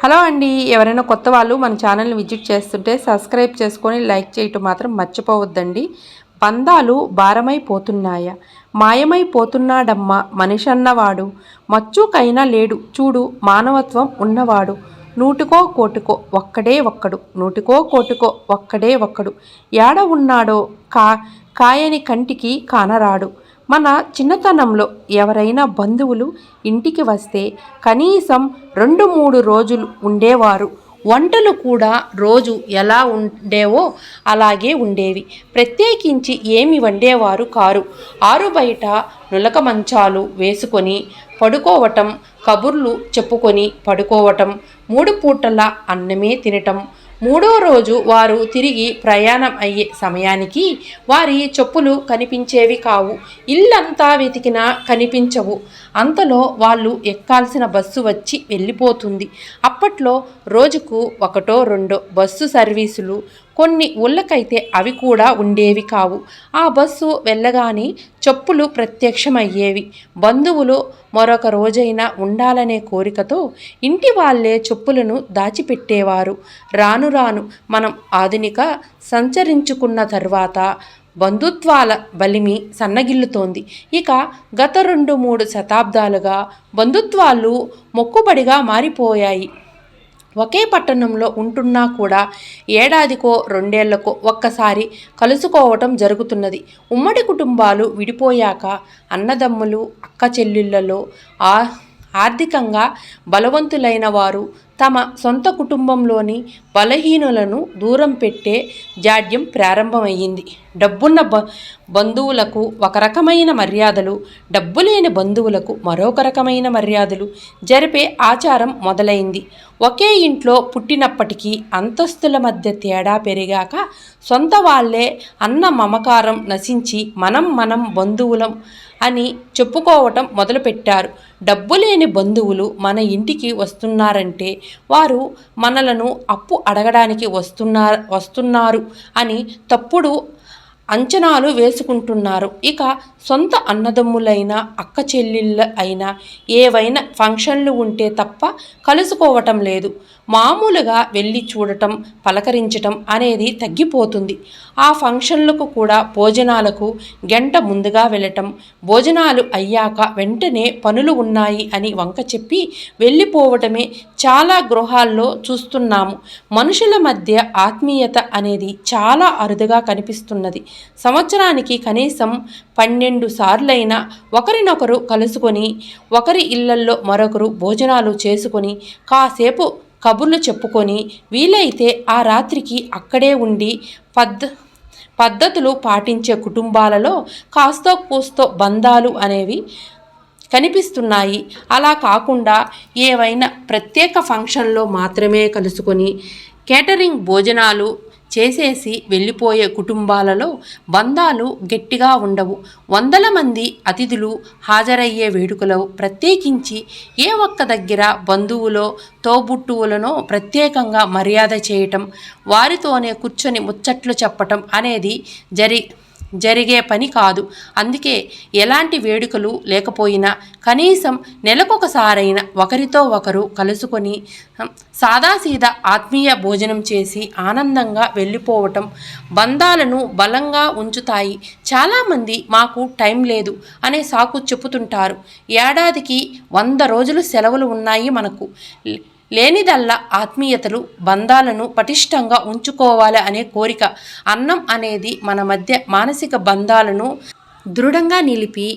Hello అండి. ఎవరైనా కొత్త వాళ్ళు మన ఛానల్ని విజిట్ చేస్తుంటే సబ్స్క్రైబ్ చేసుకొని లైక్ చేయటం మాత్రం మర్చిపోవద్దండి. బంధాలు భారమైపోతున్నాయా? మాయమైపోతున్నాడమ్మా మనిషి అన్నవాడు. మచ్చుకైనా లేడు. చూడు మానవత్వం ఉన్నవాడు. నూటికో కోటికో ఒక్కడే ఒక్కడు. నూటికో కోటికో ఒక్కడే ఒక్కడు. ఏడ ఉన్నాడో కా కాయని కంటికి కానరాడు. మన చిన్నతనంలో ఎవరైనా బంధువులు ఇంటికి వస్తే కనీసం రెండు మూడు రోజులు ఉండేవారు. వంటలు కూడా రోజు ఎలా ఉండేవో అలాగే ఉండేవి. ప్రత్యేకించి ఏమి వండేవారు కారు. ఆరు బయట నులక మంచాలు వేసుకొని పడుకోవటం కబుర్లు చెప్పుకొని పడుకోవటం మూడు పూటల అన్నమే తినటం మూడో రోజు వారు తిరిగి ప్రయాణం అయ్యే సమయానికి వారి చెప్పులు కనిపించేవి కావు. ఇల్లంతా వెతికినా కనిపించవు. అంతలో వాళ్ళు ఎక్కాల్సిన బస్సు వచ్చి వెళ్ళిపోతుంది. అప్పట్లో రోజుకు ఒకటో రెండో బస్సు సర్వీసులు కొన్ని ఊళ్ళకైతే అవి కూడా ఉండేవి కావు. ఆ బస్సు వెళ్ళగానే చెప్పులు ప్రత్యక్షమయ్యేవి. బంధువులు మరొక రోజైనా ఉండాలనే కోరికతో ఇంటి వాళ్ళే చెప్పులను దాచిపెట్టేవారు. రాను రాను మనం ఆధునిక సంచరించుకున్న తర్వాత బంధుత్వాల బలిమి సన్నగిల్లుతోంది. ఇక గత రెండు మూడు శతాబ్దాలుగా బంధుత్వాలు మొక్కుబడిగా మారిపోయాయి. ఒకే పట్టణంలో ఉంటున్నా కూడా ఏడాదికో రెండేళ్ళకో ఒక్కసారి కలుసుకోవటం జరుగుతున్నది. ఉమ్మడి కుటుంబాలు విడిపోయాక అన్నదమ్ములు అక్క చెల్లెళ్ళలో ఆ ఆర్థికంగా బలవంతులైన వారు తమ సొంత కుటుంబంలోని బలహీనులను దూరం పెట్టే జాడ్యం ప్రారంభమయ్యింది. డబ్బున్న బ బంధువులకు ఒక రకమైన మర్యాదలు డబ్బు లేని బంధువులకు మరొక రకమైన మర్యాదలు జరిపే ఆచారం మొదలైంది. ఒకే ఇంట్లో పుట్టినప్పటికీ అంతస్తుల మధ్య తేడా పెరిగాక సొంత వాళ్ళే అన్న మమకారం నశించి మనం మనం బంధువులం అని చెప్పుకోవటం మొదలుపెట్టారు. డబ్బు లేని బంధువులు మన ఇంటికి వస్తున్నారంటే వారు మనలను అప్పు అడగడానికి వస్తున్నారు వస్తున్నారు అని తప్పుడు అంచనాలు వేసుకుంటున్నారు. ఇక సొంత అన్నదమ్ములైన అక్క చెల్లెళ్ళ అయినా ఏవైనా ఫంక్షన్లు ఉంటే తప్ప కలుసుకోవటం లేదు. మామూలుగా వెళ్ళి చూడటం పలకరించటం అనేది తగ్గిపోతుంది. ఆ ఫంక్షన్లకు కూడా భోజనాలకు గంట ముందుగా వెళ్ళటం భోజనాలు అయ్యాక వెంటనే పనులు ఉన్నాయి అని వంక చెప్పి వెళ్ళిపోవటమే చాలా గృహాల్లో చూస్తున్నాము. మనుషుల మధ్య ఆత్మీయత అనేది చాలా అరుదుగా కనిపిస్తున్నది. సంవత్సరానికి కనీసం పన్నెండు సార్లైనా ఒకరినొకరు కలుసుకొని ఒకరి ఇళ్ళల్లో మరొకరు భోజనాలు చేసుకొని కాసేపు కబుర్లు చెప్పుకొని వీలైతే ఆ రాత్రికి అక్కడే ఉండి పద్ధ పద్ధతులు పాటించే కుటుంబాలలో కాస్తో కూస్తో బంధాలు అనేవి కనిపిస్తున్నాయి. అలా కాకుండా ఏవైనా ప్రత్యేక ఫంక్షన్లో మాత్రమే కలుసుకొని కేటరింగ్ భోజనాలు చేసేసి వెళ్ళిపోయే కుటుంబాలలో బంధాలు గట్టిగా ఉండవు. వందల మంది అతిథులు హాజరయ్యే వేడుకలో ప్రత్యేకించి ఏ ఒక్క దగ్గర బంధువులో తోబుట్టువులను ప్రత్యేకంగా మర్యాద చేయటం వారితోనే కూర్చొని ముచ్చట్లు చెప్పటం అనేది జరి జరిగే పని కాదు. అందుకే ఎలాంటి వేడుకలు లేకపోయినా కనీసం నెలకొకసారైనా ఒకరితో ఒకరు కలుసుకొని సాదాసీదా ఆత్మీయ భోజనం చేసి ఆనందంగా వెళ్ళిపోవటం బంధాలను బలంగా ఉంచుతాయి. చాలామంది మాకు టైం లేదు అనే సాకు చెప్పుతుంటారు. ఏడాదికి వంద రోజులు సెలవులు ఉన్నాయి మనకు. లేనిదల్లా ఆత్మీయతలు బంధాలను పటిష్టంగా ఉంచుకోవాలి అనే కోరిక అన్నం అనేది మన మధ్య మానసిక బంధాలను దృఢంగా నిలిపి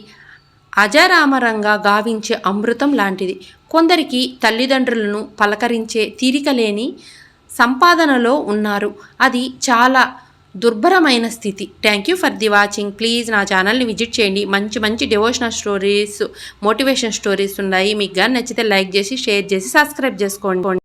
అజరామరంగా గావించే అమృతం లాంటిది. కొందరికి తల్లిదండ్రులను పలకరించే తీరిక లేని సంపాదనలో ఉన్నారు. అది చాలా దుర్భరమైన స్థితి. Thank you for the watching please నా ఛానల్ని విజిట్ చేయండి. మంచి మంచి డివోషనల్ స్టోరీస్ మోటివేషన్ స్టోరీస్ ఉన్నాయి. మీకు కానీ నచ్చితే లైక్ చేసి షేర్ చేసి సబ్స్క్రైబ్ చేసుకోండి.